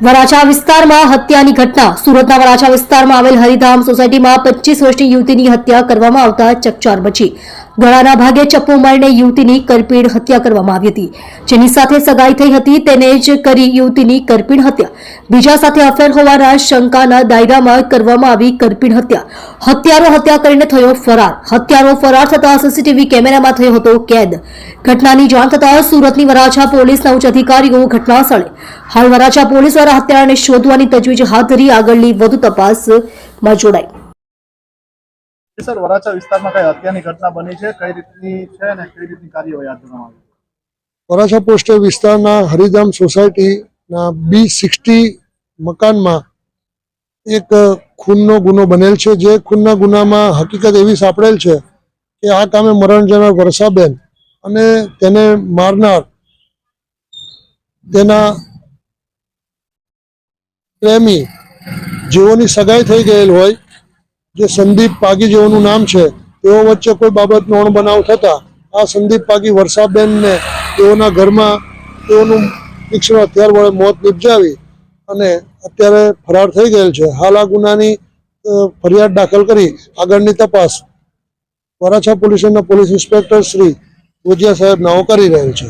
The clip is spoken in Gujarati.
વરાછા વિસ્તારમાં હત્યાની ઘટના. સુરતના વરાછા વિસ્તારમાં આવેલ હરિધામ સોસાયટીમાં પચીસ વર્ષની યુવતીની હત્યા કરવામાં આવતા ચકચાર મચી. ગળાના ભાગે ચપ્પુ મારીને યુવતીની કરપીણ હત્યા કરવામાં આવી હતી. જેની સાથે સગાઈ થઈ હતી, તેને જ કરી યુવતીની કરપીણ હત્યા. બીજા સાથે અફેર હોવાના શંકાના દાયરામાં કરવામાં આવી કરપીણ હત્યા. હત્યારો હત્યા કરીને થયો ફરાર. હત્યારો ફરાર થતા સીસીટીવી કેમેરામાં થયો હતો કેદ. ઘટનાની જાણ થતાં સુરતની વરાછા પોલીસના ઉચ્ચ અધિકારીઓ ઘટના સ્થળે હાલ વરાછા પોલીસ દ્વારા હત્યારાને શોધવાની તજવીજ હાથ ધરી આગળની વધુ તપાસમાં જોડાઈ. સર, વરાછા વિસ્તારમાં કઈ હત્યાની ઘટના બની છે? કઈ રીતની છે અને કઈ રીતની કાર્યવાહી હાથ ધરવામાં આવી? વરાછા પોસ્ટ વિસ્તારના હરિધામ સોસાયટીના બી સિક્સટી મકાનમાં એક ખૂનનો ગુનો બનેલ છે. જે ખૂનના ગુનામાં હકીકત એવી સાંપડેલ છે કે આ કામે મરણ જનાર વર્ષાબેન અને તેને મારનાર તેના પ્રેમી જેઓની સગાઈ થઈ ગયેલ હોય જે સંદીપ પાગી જેઓનું નામ છે, તેઓ વચ્ચે કોઈ બાબતનો અણબનાવ થતા, આ સંદીપ પાગી વર્ષાબેનને તેઓના ઘરમાં તેઓનું તીક્ષ્ણ હથિયાર વડે મોત નિપજાવી અને અત્યારે ફરાર થઈ ગયેલ છે. હાલ આ ગુનાની ફરિયાદ દાખલ કરી આગળની તપાસ Varachha police police inspector Shri Bhujiya સાહેબ નાઓ કરી રહેલ છે.